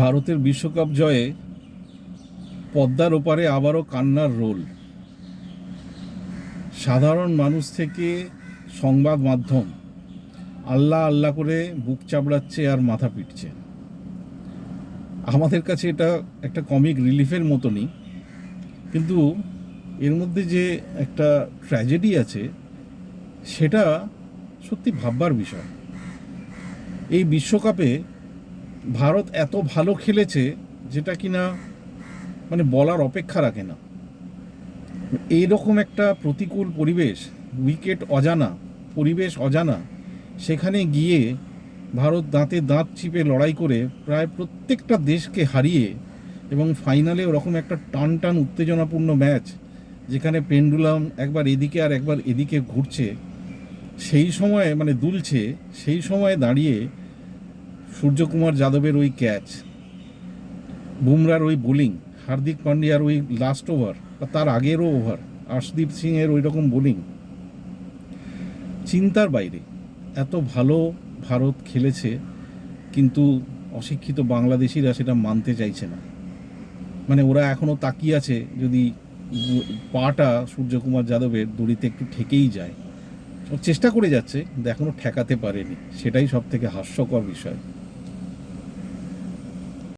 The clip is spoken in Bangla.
ভারতের বিশ্বকাপ জয়ে পদ্মার ওপারে আবারও কান্নার রোল। সাধারণ মানুষ থেকে সংবাদ মাধ্যম, আল্লাহ আল্লাহ করে বুক চাপড়াচ্ছে আর মাথা পিটছে। আমাদের কাছে এটা একটা কমিক রিলিফের মতনই, কিন্তু এর মধ্যে যে একটা ট্র্যাজেডি আছে, সেটা সত্যি ভাববার বিষয়। এই বিশ্বকাপে ভারত এত ভালো খেলেছে যেটা কিনা মানে বলার অপেক্ষা রাখে না। এইরকম একটা প্রতিকূল পরিবেশ, উইকেট অজানা, পরিবেশ অজানা, সেখানে গিয়ে ভারত দাঁতে দাঁত চিপে লড়াই করে প্রায় প্রত্যেকটা দেশকে হারিয়ে এবং ফাইনালে ওরকম একটা টান টান উত্তেজনাপূর্ণ ম্যাচ যেখানে পেন্ডুলাম একবার এদিকে আর একবার এদিকে ঘুরছে, সেই সময়ে মানে দুলছে, সেই সময়ে দাঁড়িয়ে সূর্যকুমার যাদবের ওই ক্যাচ, বুমরার ওই বোলিং, হার্দিক পান্ডিয়ার ওই লাস্ট ওভার বা তার আগেরও ওভার আর্শদীপ সিংয়ের ওই রকম বোলিং। চিন্তার বাইরে, এত ভালো ভারত খেলেছে, কিন্তু অশিক্ষিত বাংলাদেশিরা সেটা মানতে চাইছে না। মানে ওরা এখনও তাকিয়ে আছে যদি পাটা সূর্যকুমার যাদবের দড়িতে একটু ঠেকেই যায়। চেষ্টা করে যাচ্ছে, কিন্তু এখনও ঠেকাতে পারেনি। সেটাই সব থেকে হাস্যকর বিষয়।